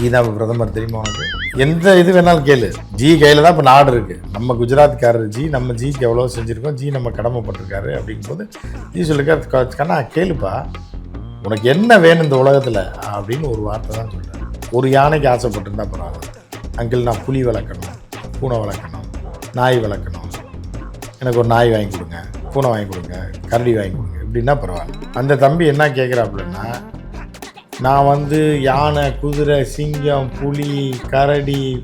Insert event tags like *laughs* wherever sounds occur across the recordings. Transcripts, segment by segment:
G பிரதமர் தெரியுமா உனக்கு? எந்த இது வேணாலும் கேளு. ஜி கையில் தான் இப்போ நாடு இருக்குது நம்ம குஜராத்காரர் ஜி நம்ம ஜிக்கு எவ்வளோ செஞ்சுருக்கோம். ஜி நம்ம கடமைப்பட்டிருக்காரு அப்படிங்கும்போது ஜி சொல்லிருக்காரு கண்ணா கேளுப்பா. உனக்கு என்ன வேணும் இந்த உலகத்தில்? அப்படின்னு ஒரு வார்த்தை தான் சொல்கிறேன் ஒரு யானைக்கு ஆசைப்பட்டிருந்தா பரவாயில்ல. அங்கிள் நான் புலி வளர்க்கணும் பூனை வளர்க்கணும் நாய் வளர்க்கணும். எனக்கு ஒரு நாய் வாங்கி கொடுங்க பூனை வாங்கி கொடுங்க கரடி வாங்கி கொடுங்க. இப்படின்னா பரவாயில்ல. அந்த தம்பி என்ன கேட்குறாப்புலன்னா நான் வந்து யானை குதிரை சிங்கம் புலி கரடி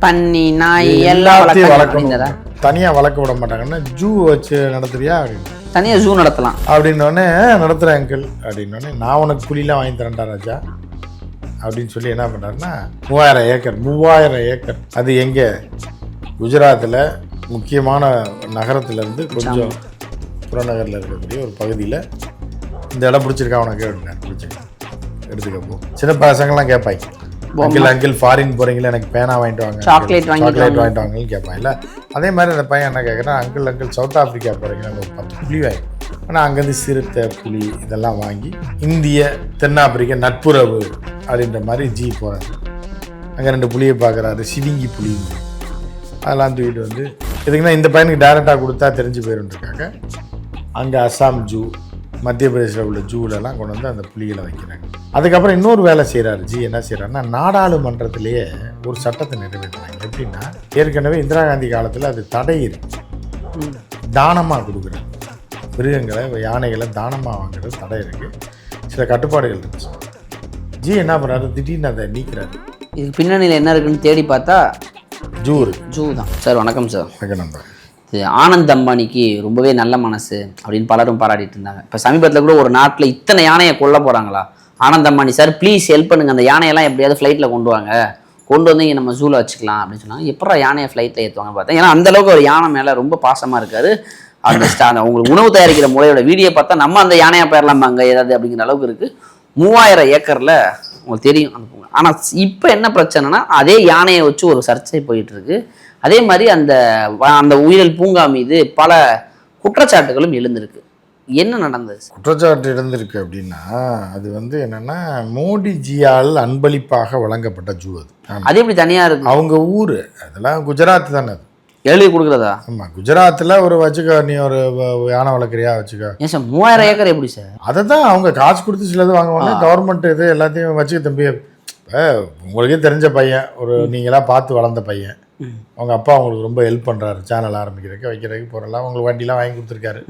பன்னி நாய் எல்லாத்தையும் வளர்க்கணும். தனியாக வளர்க்க விட மாட்டாங்கன்னா ஜூ வச்சு நடத்துறியா அப்படின்னு. தனியா ஜூ நடத்தலாம். அப்படின்னோடனே நடத்துகிறேன் அங்கிள் அப்படின்னோடனே நான் உனக்கு புலிலாம் வாங்கி தரேன்டா ராஜா. அப்படின்னு சொல்லி என்ன பண்ணாருன்னா மூவாயிரம் ஏக்கர் மூவாயிரம் ஏக்கர். அது எங்கே? குஜராத்தில் முக்கியமான நகரத்துலேருந்து கொஞ்சம் புறநகரில் இருக்கக்கூடிய ஒரு பகுதியில். இந்த இடம் பிடிச்சிருக்கா உனக்கு? அப்படின்னா பிடிச்சிருக்கேன் எடுத்துக்க. போ சின்ன பசங்கள்லாம் கேட்பாங்க அங்கிள் அங்கிள் ஃபாரின் போகிறீங்களா எனக்கு பேனா வாங்கிட்டு வாங்க. சாக்லேட் வாங்கிட்டு வாங்கன்னு கேட்பாங்கல்ல அதே மாதிரி அந்த பையன் என்ன கேட்குறான் அங்கிள் அங்கிள் சவுத் ஆப்பிரிக்கா போகிறீங்களா ஒரு பத்து புலி வாங்கி ஆனால் அங்கேருந்து சிறுத்தை புலி இதெல்லாம் வாங்கி இந்திய தென்னாப்பிரிக்க நட்புறவு அப்படின்ற மாதிரி ஜி போகிறாரு அங்கே ரெண்டு புலியை பார்க்குறாரு சிவிங்கி புலி. அதெல்லாம் தூக்கிட்டு வந்து இதுக்குன்னா இந்த பையனுக்கு டேரெக்டாக கொடுத்தா தெரிஞ்சு போயிருன்றக்காக அங்கே அஸ்ஸாம் ஜூ மத்திய பிரதேசில் உள்ள ஜூலெல்லாம் கொண்டு வந்து அந்த புலிகளை வைக்கிறாங்க. அதுக்கப்புறம் இன்னொரு வேலை செய்கிறாரு ஜி என்ன செய்கிறாருன்னா நாடாளுமன்றத்திலேயே ஒரு சட்டத்தை நிறைவேற்றுறாங்க. எப்படின்னா ஏற்கனவே இந்திரா காந்தி காலத்தில் அது தடை இருக்கு தானமாக கொடுக்குறாங்க. மிருகங்களை யானைகளை தானமாக வாங்குறது தடை இருக்கு. சில கட்டுப்பாடுகள் இருந்துச்சு. ஜி என்ன பண்ணுறாரு திடீர்னு அதை நீக்கிறாரு. இதுக்கு பின்னணியில் என்ன இருக்குன்னு தேடி பார்த்தா ஜூ இருக்கு ஜூ தான். சார் வணக்கம் சார். எனக்கு நம்பர் இது ஆனந்த் அம்பானிக்கு ரொம்பவே நல்ல மனசு அப்படின்னு பலரும் பாராட்டிட்டு இருந்தாங்க. இப்போ சமீபத்தில் கூட ஒரு நாட்டில் இத்தனை யானையை கொல்ல போகிறாங்களா Anand Ambani sir please help பண்ணுங்கள் அந்த யானையெல்லாம் எப்படியாவது ஃப்ளைட்டில் கொண்டு வாங்க. கொண்டு வந்து இங்கே நம்ம ஜூவில் வச்சுக்கலாம். அப்படின்னு சொன்னாங்க. எப்படா யானையை ஃப்ளைட்டில் ஏற்றுவாங்க பார்த்தேன். ஏன்னா அந்தளவுக்கு ஒரு யானை மேலே ரொம்ப பாசமாக இருக்காரு. அந்த ஸ்டா அந்த உங்களுக்கு உணவு தயாரிக்கிற முறையோட வீடியோ பார்த்தா நம்ம அந்த யானையை போயிடலாமா அங்கே ஏதாவது? அப்படிங்கிற அளவுக்கு இருக்குது மூவாயிரம் ஏக்கரில் உங்களுக்கு தெரியும். அந்த ஆனால் இப்போ என்ன பிரச்சனைனா அதே யானையை வச்சு ஒரு சர்ச்சை போயிட்டுருக்கு அதே மாதிரி அந்த அந்த உயிரியல் பூங்கா மீது பல குற்றச்சாட்டுகளும் எழுந்திருக்கு. என்ன நடந்தது? குற்றச்சாட்டு இருந்திருக்கு அப்படின்னா அது வந்து என்னன்னா மோடிஜியால் அன்பளிப்பாக வழங்கப்பட்ட ஜூ அது. அது எப்படி தனியா இருக்கு? அவங்க ஊர். அதெல்லாம் குஜராத் தானே அது. எழுதி கொடுக்குறதா? ஆமாம் குஜராத்தில் ஒரு வச்சுக்க நீ ஒரு யானை வளர்க்குறியா வச்சுக்க. ஏன் சார் மூவாயிரம் ஏக்கர் எப்படி சார்? அதை தான் அவங்க காசு கொடுத்து சிலது வாங்குவாங்க. கவர்மெண்ட் இது எல்லாத்தையும் வச்சுக்க தம்பி இப்போ உங்களுக்கே தெரிஞ்ச பையன் ஒரு நீங்களாம் பார்த்து வளர்ந்த பையன். அவங்க அப்பா உங்களுக்கு ரொம்ப ஹெல்ப் பண்ணுறாரு சேனல் ஆரம்பிக்கிறதுக்கு வைக்கிறதுக்கு போகிறலாம் உங்களுக்கு வண்டிலாம் வாங்கி கொடுத்துருக்காரு.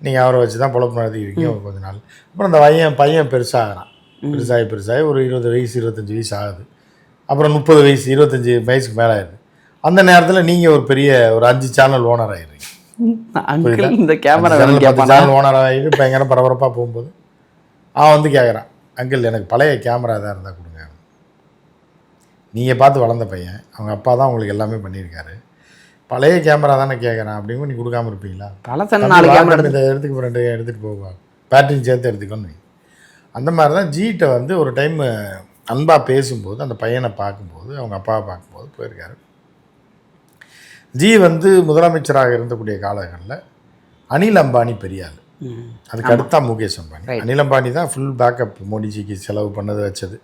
நீங்கள் அவரை வச்சு தான் பொழப்பு நடத்திக்கிறீங்க கொஞ்ச நாள். அப்புறம் அந்த பையன் பையன் பெருசாகிறான். பெருசாகி பெருசாகி ஒரு இருபது வயசு இருபத்தஞ்சி வயசு ஆகுது. அப்புறம் முப்பது வயசு இருபத்தஞ்சி வயசுக்கு மேலே ஆயிடுது. அந்த நேரத்தில் நீங்கள் ஒரு பெரிய ஒரு அஞ்சு சேனல் ஓனர் ஆயிடுறீங்க இந்த கேமரா சேனல் ஓனர் ஆகிட்டு பயங்கர பரபரப்பாக போகும்போது அவன் வந்து கேட்குறான் அங்கிள் எனக்கு பழைய கேமரா தான் இருந்தால் கொடுங்க. நீங்கள் பார்த்து வளர்ந்த பையன். அவங்க அப்பா தான் உங்களுக்கு எல்லாமே பண்ணியிருக்காரு. பழைய கேமரா தானே கேட்குறான் அப்படிங்கும் நீ கொடுக்காம இருப்பீங்களா? நாலு கேமரா இந்த இடத்துக்கு ரெண்டு எடுத்துகிட்டு போவா பேட்டரியும் சேர்த்து எடுத்துக்கோன்னு. அந்த மாதிரி தான் ஜீட்ட வந்து ஒரு டைம் அன்பாக பேசும்போது அந்த பையனை பார்க்கும்போது அவங்க அப்பாவை பார்க்கும்போது போயிருக்காரு. ஜி வந்து முதலமைச்சராக இருந்தக்கூடிய காலங்களில் அனில் அம்பானி பெரிய ஆள் அதுக்கு அடுத்தா முகேஷ் அம்பானி. அனில் அம்பானி தான் ஃபுல் பேக்கப் மோடிஜிக்கு செலவு பண்ணது வச்சது.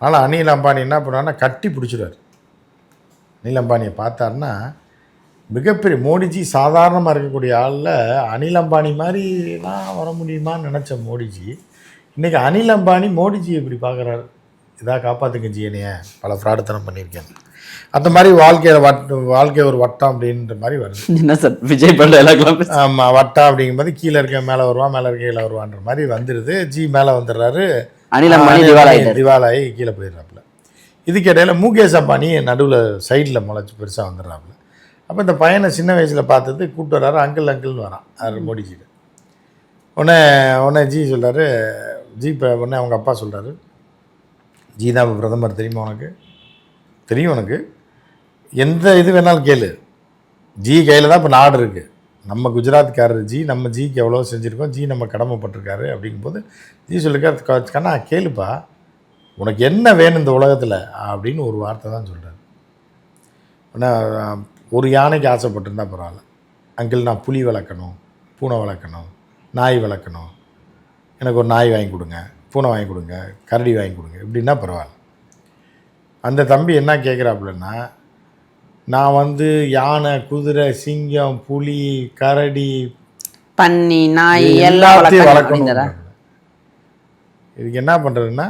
அதனால் அனில் அம்பானி என்ன பண்ணுவாருன்னா கட்டி பிடிச்சிடுவார். அனில் அம்பானியை பார்த்தாருன்னா மிகப்பெரிய மோடிஜி சாதாரணமாக இருக்கக்கூடிய ஆளில் அனில் அம்பானி மாதிரிலாம் வர முடியுமான்னு நினச்ச மோடிஜி இன்றைக்கி அனில் அம்பானி மோடிஜி எப்படி பார்க்குறாரு. இதாக காப்பாற்றுங்க ஜி என்னைய. பல ஃப்ராடுத்தனம் பண்ணியிருக்கேன். அந்த மாதிரி வாழ்க்கையில் வட் வாழ்க்கை ஒரு வட்டம் அப்படின்ற மாதிரி வருது. என்ன சார் விஜய் ஆமாம் வட்டம் அப்படிங்கும்போது கீழே இருக்க மேலே வருவான் மேலே இருக்க கீழே வருவான்ற மாதிரி வந்துடுது ஜி மேலே வந்துடுறாரு. அனில் அம்பானி அனில் திவால் அம்பானி ஆயிட்டாரு திவாலாகி கீழே போயிடுறாப்புல. இதுக்கு இடையில முகேஷ் அம்பானி நடுவில் சைடில் முளைச்சி பெருசாக வந்துடுறாப்புல. அப்போ இந்த பையனை சின்ன வயசில் பார்த்தது கூப்பிட்டு வர்றாரு அங்கிள் அங்கிள்னு வரான் அவர் மோடிஜிட்டு உடனே உடனே ஜி சொல்றாரு ஜி இப்போ உடனே அவங்க அப்பா சொல்கிறாரு ஜி தான் பிரதமர் தெரியுமா உனக்கு? தெரியும் உனக்கு. எந்த இது வேணாலும் கேளு. ஜி கையில் தான் இப்போ நாடு இருக்குது நம்ம குஜராத்காரர் ஜி நம்ம ஜிக்கு எவ்வளோ செஞ்சுருக்கோம் ஜி நம்ம கடமைப்பட்டிருக்காரு அப்படிங்கும்போது ஜி சொல்லிருக்காரு கண்ணா கேளுப்பா. உனக்கு என்ன வேணும் இந்த உலகத்தில் அப்படின்னு ஒரு வார்த்தை தான் சொல்கிறார் ஆனால் ஒரு யானைக்கு ஆசைப்பட்டிருந்தா பரவாயில்ல. அங்கிள் நான் புலி வளர்க்கணும் பூனை வளர்க்கணும் நாய் வளர்க்கணும். எனக்கு ஒரு நாய் வாங்கி கொடுங்க பூனை வாங்கி கொடுங்க கரடி வாங்கி கொடுங்க இப்படின்னா பரவாயில்ல. அந்த தம்பி என்ன கேட்குறாப்புலன்னா நான் வந்து யானை குதிரை சிங்கம் புலி கரடி பன்னி நாய் எல்லாத்தையும் வளர்க்கணும். இதுக்கு என்ன பண்ணுறதுன்னா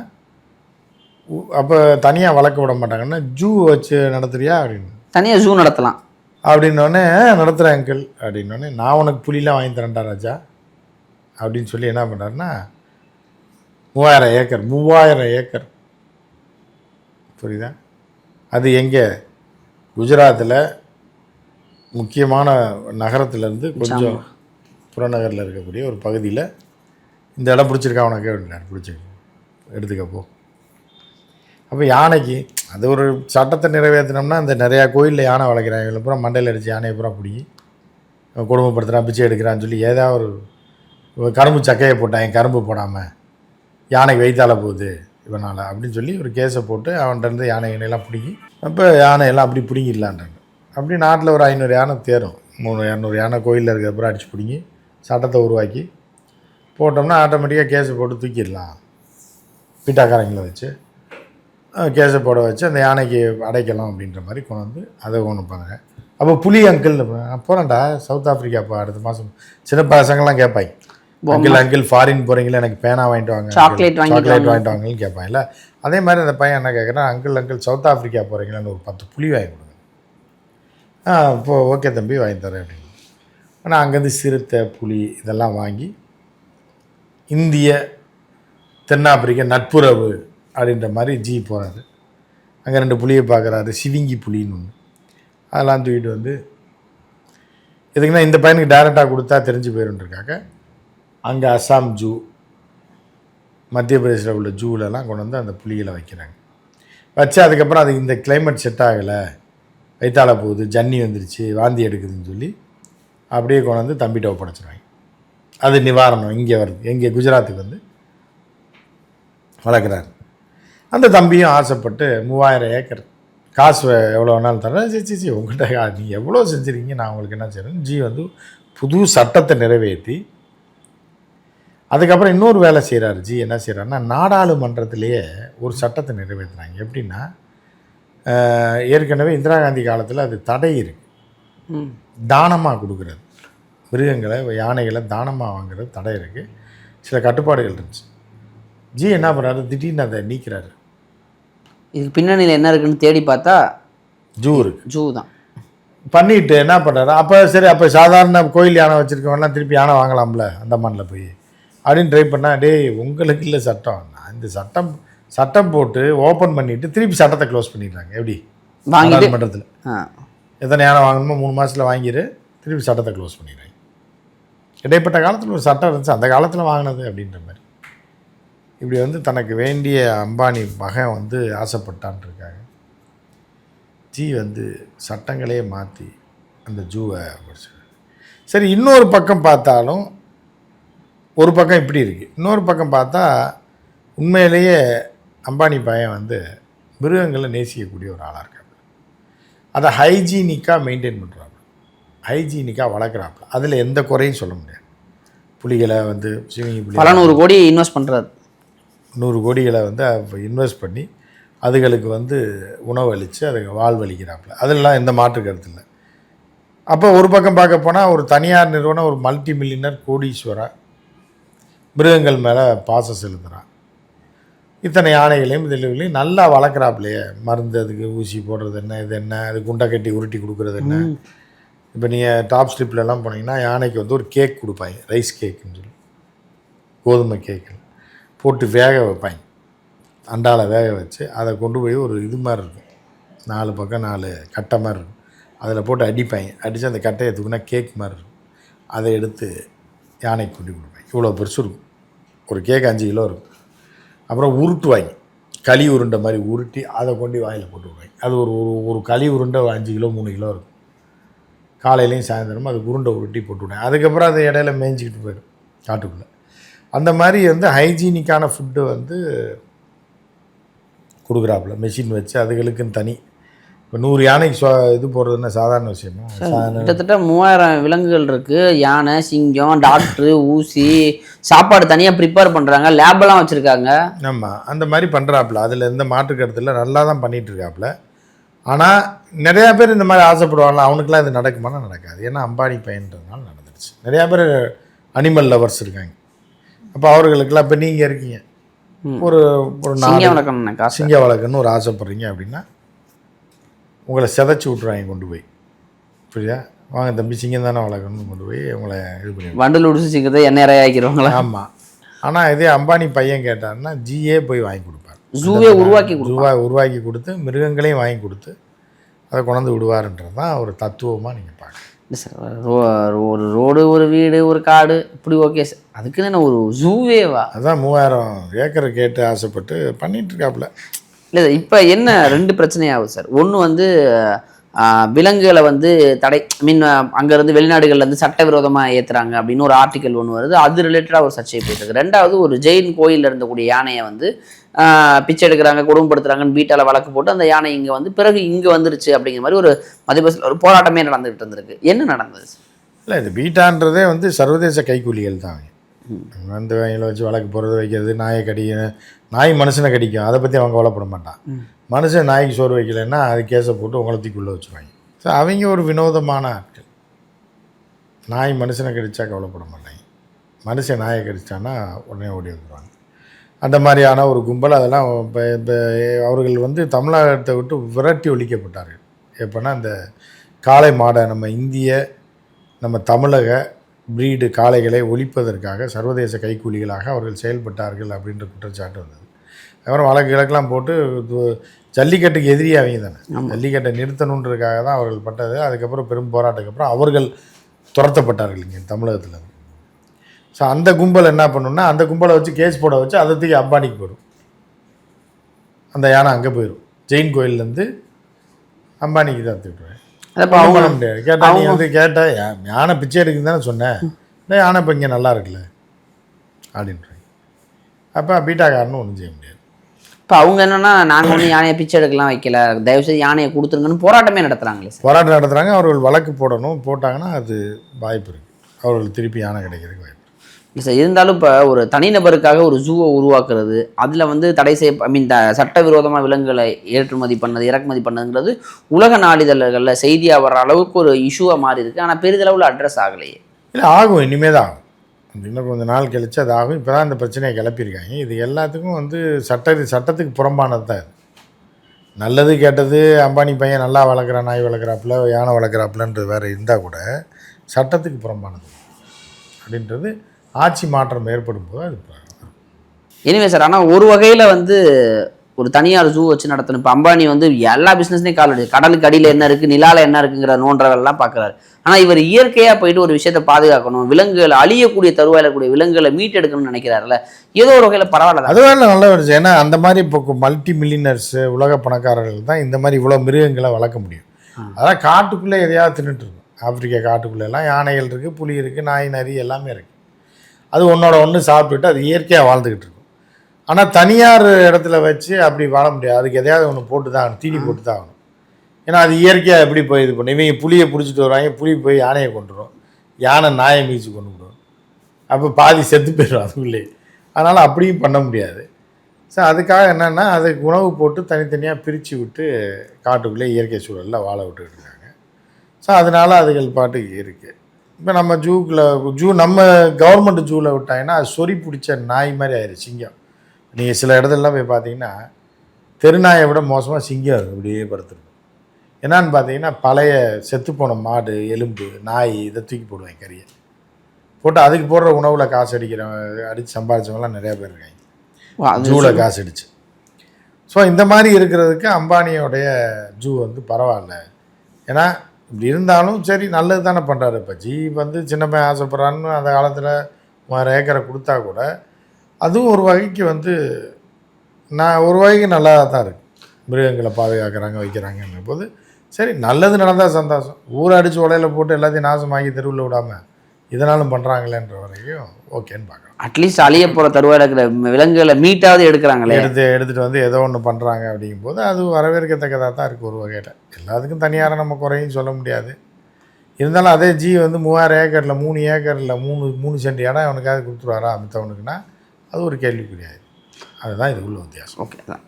அப்போ தனியாக வளர்க்க விட மாட்டாங்கன்னா ஜூ வச்சு நடத்துறியா அப்படின்னு. தனியா ஜூ நடத்தலாம். அப்படின்னோடனே நடத்துகிறேன் அங்கிள் அப்படின்னோடனே நான் உனக்கு புலிலாம் வாங்கி தரேன்டா ராஜா. அப்படின்னு சொல்லி என்ன பண்ணுறாருன்னா மூவாயிரம் ஏக்கர் மூவாயிரம் ஏக்கர். புரியுதா அது எங்கே? குஜராத்தில் முக்கியமான நகரத்துலேருந்து கொஞ்சம் புறநகரில் இருக்கக்கூடிய ஒரு பகுதியில் இந்த இடம் பிடிச்சிருக்கா உனக்கு? அப்படின்னாரு பிடிச்சிருக்கு எடுத்துக்க போ. அப்போ யானைக்கு அது ஒரு சட்டத்தை நிறைவேற்றினோம்னா இந்த நிறையா கோயிலில் யானை வளர்க்குறாங்க. இவ்வளோ பூரா மண்டையில் அடித்து யானையை பூரா பிடிங்கி அவன் கொடுமைப்படுத்துகிறான் பிச்சை எடுக்கிறான்னு சொல்லி ஏதாவது ஒரு ஒரு கரும்பு சக்கையை போட்டான் கரும்பு போடாமல் யானைக்கு வைத்தால போகுது. இவனால் அப்படின்னு சொல்லி ஒரு கேஸை போட்டு அவன்கிட்ட இருந்து யானை யானையெல்லாம் பிடிங்கி அப்போ யானையெல்லாம் அப்படி பிடிங்கிடலான்றாங்க. அப்படி நாட்டில் ஒரு ஐநூறு யானை தேரும். மூணு இரநூறு யானை கோயிலில் இருக்கிறப்பறம் அடித்து பிடிங்கி சட்டத்தை உருவாக்கி போட்டோம்னா ஆட்டோமேட்டிக்காக கேஸை போட்டு தூக்கிடலாம். பீட்டாக்காரங்களை வச்சு கேஸை போட வச்சு அந்த யானைக்கு அடைக்கலாம் அப்படின்ற மாதிரி கொண்டு வந்து அதை கொண்டு போனாங்க அப்போ புலி அங்கிள் போகிறேன்டா சவுத் ஆஃப்ரிக்காப்பா அடுத்த மாதம் சின்ன பசங்கள்லாம் கேட்பாங்க. அங்கிள் அங்கிள் ஃபாரின் போகிறீங்களா எனக்கு பேனா வாங்கிட்டு வாங்க. வாங்கிட்டு சாக்லேட் வாங்கிட்டு வாங்கன்னு கேட்பாங்கல்ல அதே மாதிரி அந்த பையன் என்ன கேட்குறான் அங்கிள் அங்கிள் சவுத் ஆஃப்ரிக்கா போகிறீங்களான்னு ஒரு பத்து புலி வாங்கி கொடுங்க. ஆ இப்போ ஓகே தம்பி வாங்கி தரேன் அப்படின்னு. ஆனால் அங்கேருந்து சிறுத்தை புலி இதெல்லாம் வாங்கி இந்திய தென்னாப்பிரிக்க நட்புறவு அப்படின்ற மாதிரி ஜி போகிறாரு அங்கே ரெண்டு புலியை பார்க்குறாரு சிவிங்கி புலின்னு ஒன்று அதெல்லாம் தூக்கிட்டு வந்து எதுக்குன்னா இந்த பையனுக்கு டைரெக்டாக கொடுத்தா தெரிஞ்சு போயிருன்றிருக்காங்க அங்கே அஸ்ஸாம் ஜூ மத்திய பிரதேசில் உள்ள ஜூவிலலாம் கொண்டு வந்து அந்த புலிகளை வைக்கிறாங்க. வச்சு அதுக்கப்புறம் அது இந்த கிளைமேட் செட் ஆகலை. வைத்தால போகுது ஜன்னி வந்துருச்சு வாந்தி எடுக்குதுன்னு சொல்லி அப்படியே கொண்டு வந்து தம்பிட்ட ஒப்படைச்சிருவாங்க அது நிவாரணம் இங்கே வருது. எங்கே குஜராத்துக்கு வந்து வளர்க்குறாரு. அந்த தம்பியும் ஆசைப்பட்டு மூவாயிரம் ஏக்கர் காசு எவ்வளோ வேணாலும் தரேன். சரி சரி உங்கள்கிட்ட நீ எவ்வளோ செஞ்சுருக்கீங்க? நான் உங்களுக்கு என்ன செய்கிறேன் ஜி வந்து புது சட்டத்தை நிறைவேற்றி அதுக்கப்புறம் இன்னொரு வேலை செய்கிறாரு ஜி என்ன செய்கிறாருன்னா நாடாளுமன்றத்திலேயே ஒரு சட்டத்தை நிறைவேற்றுறாங்க எப்படின்னா ஏற்கனவே இந்திரா காந்தி காலத்தில் அது தடை இருக்கு. ம். தானமாக கொடுக்குறது. மிருகங்களை யானைகளை தானமாக வாங்குறது தடை இருக்குது சில கட்டுப்பாடுகள் இருந்துச்சு. ஜி என்ன பண்ணுறாரு திடீர்னு அதை நீக்கிறாரு. இதுக்கு பின்னணியில் என்ன இருக்குன்னு தேடி பார்த்தா ஜூ இருக்கு. ஜூ தான். பண்ணிட்டு என்ன பண்ணுறாரு அப்போ சரி அப்போ சாதாரண கோயில் யானை வச்சுருக்கவங்கலாம் திருப்பி யானை வாங்கலாம்ல அந்தமானில் போய். அப்படின்னு ட்ரை பண்ணா டேய் உங்களுக்கு இல்லை சட்டம். நான் இந்த சட்டம் சட்டம் போட்டு ஓப்பன் பண்ணிட்டு திருப்பி சட்டத்தை க்ளோஸ் பண்ணிடுறாங்க. எப்படி? நாடாளுமன்றத்தில். எத்தனை யானை வாங்கணுமோ மூணு மாதத்தில் வாங்கிடு திருப்பி சட்டத்தை க்ளோஸ் பண்ணிடுறாங்க. இடைப்பட்ட காலத்தில் ஒரு சட்டம் இருந்துச்சு. அந்த காலத்தில் வாங்கினது அப்படின்ற மாதிரி. இப்படி வந்து தனக்கு வேண்டிய அம்பானி மகன் வந்து ஆசைப்பட்டான் இருக்காங்க. ஜி வந்து சட்டங்களையே மாற்றி அந்த ஜூவை சரி இன்னொரு பக்கம் பார்த்தாலும் ஒரு பக்கம் இப்படி இருக்குது இன்னொரு பக்கம் பார்த்தா உண்மையிலேயே அம்பானி பையன் வந்து மிருகங்களை நேசிக்கக்கூடிய ஒரு ஆளாக இருக்காங்க அதை ஹைஜீனிக்காக மெயின்டைன் பண்ணுறாங்க ஹைஜீனிக்காக வளர்க்குறாப்புல அதில் எந்த குறையும் சொல்ல முடியாது. புலிகளை வந்து சிவிங்கி புலி நூறு கோடி இன்வெஸ்ட் பண்ணுறாரு நூறு கோடிகளை வந்து இன்வெஸ்ட் பண்ணி அதுகளுக்கு வந்து உணவு அளித்து அதுக்கு வாழ்வளிக்கிறாப்புல அதெல்லாம் எந்த மாற்று கருத்து இல்லை. அப்போ ஒரு பக்கம் பார்க்க போனால் ஒரு தனியார் நிறுவனம் ஒரு மல்டி மில்லியனர் கோடீஸ்வரா மிருகங்கள் மேலே பாசம் செலுத்துகிறான் இத்தனை யானைகளையும் இதிலையும் நல்லா வளர்க்குறாப்புலையே மருந்து அதுக்கு ஊசி போடுறது என்ன இது என்ன அது குண்டை கட்டி உருட்டி கொடுக்குறது என்ன. இப்போ நீங்கள் டாப் ஸ்லிப்லலாம் போனீங்கன்னா யானைக்கு வந்து ஒரு கேக் கொடுப்பாங்க. ரைஸ் கேக்குன்னு சொல்லி. கோதுமை கேக்கு போட்டு வேக வைப்பாங்க. அண்டால வேக வச்சு அதை கொண்டு போய் ஒரு இது மாதிரி இருக்கும். நாலு பக்கம் நாலு கட்டை மாதிரி இருக்கும். அதில் போட்டு அடிப்பாங்க. அடித்து அந்த கட்டையை தூக்குனா கேக் மாதிரி இருக்கும். அதை எடுத்து யானைக்கு கொண்டு கொடுப்பாங்க. இவ்வளோ பெருசு இருக்கும். ஒரு கேக் அஞ்சு கிலோ இருக்கும். அப்புறம் உருட்டுவாங்க களி உருண்டை மாதிரி உருட்டி அதை கொண்டு வாயில் போட்டு விடுவாங்க. அது ஒரு ஒரு ஒரு களி உருண்டை ஒரு அஞ்சு கிலோ மூணு கிலோ இருக்கும். காலையிலையும் சாயந்தரமும் அது உருண்டை உருட்டி போட்டு விடுவேன் அதுக்கப்புறம் அது இடையில மேய்ஞ்சிக்கிட்டு போயிடும் காட்டுக்குள்ளே. அந்த மாதிரி வந்து ஹைஜீனிக்கான ஃபுட்டு வந்து கொடுக்குறாப்புல. மெஷின் வச்சு அதுகளுக்குன்னு தனி இப்போ நூறு யானைக்கு சொ இது போடுறதுன்னா சாதாரண விஷயமா? கிட்டத்தட்ட மூவாயிரம் விலங்குகள் இருக்கு. யானை சிங்கம் டாக்டர் ஊசி சாப்பாடு தனியாக ப்ரிப்பேர் பண்ணுறாங்க லேபெல்லாம் வச்சுருக்காங்க. ஆமாம் அந்த மாதிரி பண்ணுறாப்புல அதில் எந்த மாற்று கருத்தில் நல்லா தான் பண்ணிட்டு இருக்காப்புல ஆனால் நிறையா பேர் இந்த மாதிரி ஆசைப்படுவாங்கல்ல அவனுக்குலாம் இது நடக்குமானா நடக்காது. ஏன்னா அம்பானி பையன்றதுனால நடந்துருச்சு. நிறையா பேர் அனிமல் லவர்ஸ் இருக்காங்க. அப்போ அவர்களுக்கெல்லாம் இப்போ நீங்கள் இருக்கீங்க. ஒரு ஒரு சிங்க வளர்க்கணும்னு ஒரு ஆசைப்படுறீங்க அப்படின்னா உங்களை செதைச்சி விட்ருவாங்க கொண்டு போய். புரியுதா? வாங்க தம்பி சிங்கம் தானே வளர்க்கணும்னு கொண்டு போய் உங்களை இது பண்ணி வண்டல் உடிச்சு சிங்கத்தை எண்ணெய் இறையாக்கிடுவாங்களா ஆமாம் ஆனால் இதே அம்பானி பையன் கேட்டாருன்னா ஜிஏ போய் வாங்கி கொடுப்பார். ஜூவே உருவாக்கி ரூபா உருவாக்கி கொடுத்து மிருகங்களையும் வாங்கி கொடுத்து அதை கொண்டாந்து விடுவாருன்றது தான் ஒரு தத்துவமாக நீங்கள் பார்க்கலாம் இல்லை சார் ரோ- ஒரு ரோடு ஒரு வீடு ஒரு காடு இப்படி ஓகே சார். அதுக்குன்னு என்ன ஒரு ஜூவேவா? அதான் மூவாயிரம் ஏக்கரை கேட்டு ஆசைப்பட்டு பண்ணிட்டு இருக்காப்புல. இல்லை சார் இப்போ என்ன ரெண்டு பிரச்சனையாகுது சார்? ஒன்று வந்து விலங்குகளை வந்து தடை ஐ மீன் அங்கேருந்து வெளிநாடுகள்லேருந்து சட்டவிரோதமாக ஏற்றுறாங்க அப்படின்னு ஒரு ஆர்டிக்கல் ஒன்று வருது. அது ரிலேட்டடாக ஒரு சர்ச்சை போயிட்டு இருக்கு. ரெண்டாவது ஒரு ஜெயின் கோயிலில் இருந்தக்கூடிய யானையை வந்து பிச்சை எடுக்கிறாங்க கொடுமைப்படுத்துறாங்கன்னு வீட்டால் வழக்கு போட்டு அந்த யானை இங்கே வந்து பிறகு இங்கே வந்துருச்சு அப்படிங்கிற மாதிரி ஒரு மதிப்பசில் ஒரு போராட்டமே நடந்துகிட்டு இருந்திருக்கு. என்ன நடந்தது சார்? இல்லை இது பீட்டான்றதே வந்து சர்வதேச கைக்கூலிகள் தான். வந்து அவங்கள வச்சு வழக்கு போடுறது வைக்கிறது நாயை கடிக்க நாய் மனுஷனை கடிக்கும். அதை பற்றி அவன் கவலைப்பட மாட்டான். மனுஷன் நாய்க்கு சோறு வைக்கலைன்னா அது கேஸை போட்டு உங்களை தூக்கி உள்ள வச்சுருவாங்க. ஸோ அவங்க ஒரு வினோதமான ஆட்கள். நாய் மனுஷனை கடிச்சா கவலைப்பட மாட்டாங்க. மனுஷன் நாயை கடிச்சான்னா உடனே ஓடி வந்துடுவாங்க அந்த மாதிரியான ஒரு கும்பல் அதெல்லாம் இப்போ இப்போ அவர்கள் வந்து தமிழகத்தை விட்டு விரட்டி ஒழிக்கப்பட்டார்கள். எப்போனா இந்த காளை மாடை நம்ம இந்திய நம்ம தமிழக பிரீடு காளைகளை ஒழிப்பதற்காக சர்வதேச கைக்கூலிகளாக அவர்கள் செயல்பட்டார்கள் அப்படின்ற குற்றச்சாட்டு வந்தது. அப்புறம் வழக்கு கிழக்கெல்லாம் போட்டு ஜல்லிக்கட்டுக்கு எதிரி அவங்க தானே. ஜல்லிக்கட்டை நிறுத்தணுன்றதுக்காக தான் அவர்கள் பட்டது. அதுக்கப்புறம் பெரும் போராட்டத்துக்கு அப்புறம் அவர்கள் துரத்தப்பட்டார்கள் இங்கே தமிழகத்தில். ஸோ அந்த கும்பல் என்ன பண்ணுன்னா அந்த கும்பலை வச்சு கேஸ் போட வச்சு அதை தூக்கி அம்பானிக்கு போயிடும் அந்த யானை அங்கே போயிடும் ஜெயின் கோயில்லேருந்து அம்பானிக்கு தான் திட்டுவேன் அதப்போ அவங்க முடியாது. கேட்டா நீ வந்து கேட்ட யா- யானை பிச்சை எடுக்குன்னு தானே சொன்னேன் யானை இப்போ இங்கே நல்லா இருக்குல்ல? அப்படின்றாங்க. அப்போ பீட்டாக்காரனும் ஒன்றும் செய்ய முடியாது. இப்போ அவங்க என்னன்னா நாங்கள் ஒன்றும் யானையை பிச்சை எடுக்கலாம் வைக்கல. தயவுசெய்து யானையை கொடுத்துருங்கன்னு போராட்டமே நடத்துகிறாங்களே சார். போராட்டம் நடத்துகிறாங்க அவர்கள் வழக்கு போடணும். போட்டாங்கன்னா அது வாய்ப்பு இருக்குது அவர்களுக்கு திருப்பி யானை கிடைக்கிறதுக்கு வாய்ப்பு சார் இருந்தாலும் இப்போ ஒரு தனிநபருக்காக ஒரு ஜூவை உருவாக்குறது அதில் வந்து தடை செய்ய ஐ மீன் சட்டவிரோதமாக விலங்குகளை ஏற்றுமதி பண்ணது இறக்குமதி பண்ணதுங்கிறது உலக நாளிதழ்களில் செய்தியாக வர்ற அளவுக்கு ஒரு இஷ்யூவாக மாறி இருக்கு ஆனால் பெரிதளவில் அட்ரஸ் ஆகலையே. இல்லை ஆகும். இனிமே தான் ஆகும். இன்னும் கொஞ்சம் நாள் கழித்து அது ஆகும் இப்போ தான் இந்த பிரச்சனையை கிளப்பியிருக்காங்க. இது எல்லாத்துக்கும் வந்து சட்ட சட்டத்துக்கு புறம்பானது தான் நல்லது கேட்டது அம்பானி பையன் நல்லா வளர்க்குறான் நாய் வளர்க்குறாப்புல யானை வளர்க்குறாப்புலன்றது வேறு இருந்தால் கூட சட்டத்துக்கு புறம்பானது. அப்படின்றது ஆட்சி மாற்றம் ஏற்படும் போது அது ப- எனிவே சார் ஆனால் ஒரு வகையில் வந்து ஒரு தனியார் ஜூ வச்சு நடத்தணும். இப்போ அம்பானி வந்து எல்லா பிஸ்னஸ்லையும் கால் எடுது கடலுக்கு அடியில் என்ன இருக்குது நிலால என்ன இருக்குங்கிற நோன்றவெல்லாம் பார்க்குறாரு. ஆனால் இவர் இயற்கையாக போயிட்டு ஒரு விஷயத்தை பாதுகாக்கணும். விலங்குகளை அழியக்கூடிய தருவாயில் இருக்கக்கூடிய விலங்குகளை மீட்டெடுக்கணும்னு நினைக்கிறாருல ஏதோ ஒரு வகையில் பரவாயில்ல தான். அதுவே நல்ல விஷயம். ஏன்னா அந்த மாதிரி இப்போ மல்டி மில்லியனர்ஸு உலக பணக்காரர்கள் தான் இந்த மாதிரி இவ்வளோ மிருகங்களை வளர்க்க முடியும். அதான் காட்டுக்குள்ளே எதையாவது தின்னுட்டு இருக்கும். ஆப்பிரிக்கா காட்டுக்குள்ள எல்லாம் யானைகள் இருக்குது புலி இருக்குது நாய் நரி எல்லாமே இருக்குது அது ஒன்றோட ஒன்று சாப்பிட்டுட்டு அது இயற்கையாக வாழ்ந்துக்கிட்டு இருக்கும். ஆனால் தனியார் இடத்துல வச்சு அப்படி வாழ முடியாது. அதுக்கு எதையாவது ஒன்று போட்டு தான் ஆகணும். தீனி போட்டு தான் ஆகணும். ஏன்னா அது இயற்கையாக எப்படி போய் இது பண்ணும்? இவங்க புளியை பிடிச்சிட்டு வருவாங்க. புளி போய் யானையை கொண்டுரும் யானை நாயை மீச்சு கொண்டு விடும் அப்போ பாதி செத்து போயிடும் அதுக்குள்ளே அதனால் அப்படியும் பண்ண முடியாது. ஸோ அதுக்காக என்னென்னா அதுக்கு உணவு போட்டு தனித்தனியாக பிரித்து விட்டு காட்டுக்குள்ளே இயற்கை சூழலில் வாழ விட்டுக்கிட்டு இருக்காங்க. ஸோ அதனால் அதுகள் பாட்டுக்கு இருக்குது இப்போ நம்ம ஜூக்குள்ள ஜூ நம்ம கவர்மெண்ட் ஜூவில் விட்டாங்கன்னா அது சொறி பிடிச்ச நாய் மாதிரி ஆயிடுச்சு சிங்கம். நீங்கள் சில இடத்துலலாம் போய் பார்த்தீங்கன்னா தெருநாயை விட மோசமாக சிங்கம் அப்படியே படுத்துருக்கும். என்னன்னு பார்த்தீங்கன்னா பழைய செத்துப்போன மாடு எலும்பு நாய் இதை தூக்கி போடுவேன் கறியை. போட்டு அதுக்கு போடுற உணவில் காசு அடிக்கிறவங்க அடித்து சம்பாதிச்சவங்கலாம் நிறையா பேர் இருக்காங்க. ஜூவில் காசு அடிச்சு. ஸோ இந்த மாதிரி இருக்கிறதுக்கு அம்பானியோடைய ஜூ வந்து பரவாயில்ல. ஏன்னா இப்படி இருந்தாலும் சரி நல்லது தானே பண்ணுறாரு இப்போ ஜி வந்து சின்ன பையன் ஆசைப்பட்றான்னு அந்த காலத்தில் மூவாயிரம் ஏக்கரை கொடுத்தா கூட அதுவும் ஒரு வகைக்கு வந்து நான் ஒரு வகைக்கு நல்லா தான் இருக்கு. மிருகங்களை பாதுகாக்கிறாங்க வைக்கிறாங்கன்னும் போது சரி நல்லது நடந்தால் சந்தோஷம். ஊரை அடித்து உலையில போட்டு எல்லாத்தையும் நாசமாக்கி தெருவில் விடாமல் இதனாலும் பண்ணுறாங்களேன்ற வரைக்கும் ஓகேன்னு பார்க்கலாம். அட்லீஸ்ட் அழிய போற தருவாயில் இருக்கிற விலங்குகளை மீட்டாவது எடுக்கிறாங்களே. எடுத்து எடுத்துகிட்டு வந்து ஏதோ ஒன்று பண்ணுறாங்க அப்படிங்கும்போது அது வரவேற்கத்தக்கதாக தான் இருக்குது ஒரு வகையில். எல்லாத்துக்கும் தனியார நம்ம குறையும் சொல்ல முடியாது. இருந்தாலும் அதே ஜி வந்து மூவாயிரம் ஏக்கரில் மூணு ஏக்கரில் மூணு மூணு சென்ட் இடம் அவனுக்காவது கொடுத்துருவாரா மித்தவனுக்குன்னா அது ஒரு கேள்விக்குரியாது அதுதான் இதுக்குள்ள வித்தியாசம். ஓகே தான்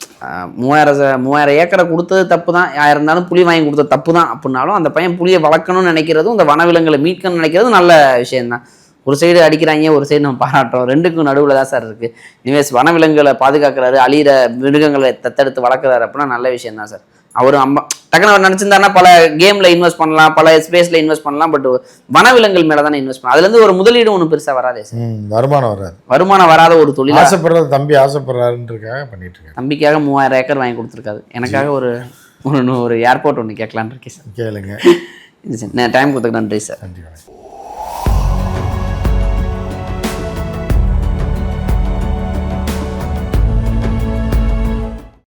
மூவாயிரம் மூவாயிரம் ஏக்கரை கொடுத்தது தப்பு தான் யார் இருந்தாலும் புலி வாங்கி கொடுத்தது தப்பு தான் அப்படின்னாலும் அந்த பையன் புளியை வளர்க்கணும்னு நினைக்கிறதும் இந்த வனவிலங்குகளை மீட்கணும்னு நினைக்கிறதும் நல்ல விஷயம்தான். ஒரு சைடு அடிக்கிறாங்க ஒரு சைடு நம்ம பாராட்டுறோம். ரெண்டுக்கும் நடுவில் தான் சார் இருக்குது இனிவேஸ் வனவிலங்குகளை பாதுகாக்கிறாரு அழியிற மிருகங்களை தத்தெடுத்து வளர்க்குறாரு அப்படின்னா நல்ல விஷயம் தான் சார் அவர் அம்மா டக்குனு அவர் நினச்சிருந்தாருன்னா பல கேமில் இன்வெஸ்ட் பண்ணலாம் பல ஸ்பேஸில் இன்வெஸ்ட் பண்ணலாம் பட் வனவிலங்குகள் மேலே தானே இன்வெஸ்ட் பண்ணலாம் அதுலேருந்து ஒரு முதலீடு ஒன்றும் பெருசாக வராதே சார் வருமானம் வராது. வருமானம் வராத ஒரு தொழில்? ஆசைப்படுறது தம்பி ஆசைப்படுறாருன்றதுக்காக பண்ணிட்டு இருக்காரு. தம்பிக்காக மூவாயிரம் ஏக்கர் வாங்கி கொடுத்துருக்காரு. எனக்காக ஒரு ஒரு ஒரு ஏர்போர்ட் ஒன்று கேட்கலான்னு இருக்கேன் சார் கேளுங்க *laughs* டைம் கொடுத்துக்கு நன்றி சார் நன்றி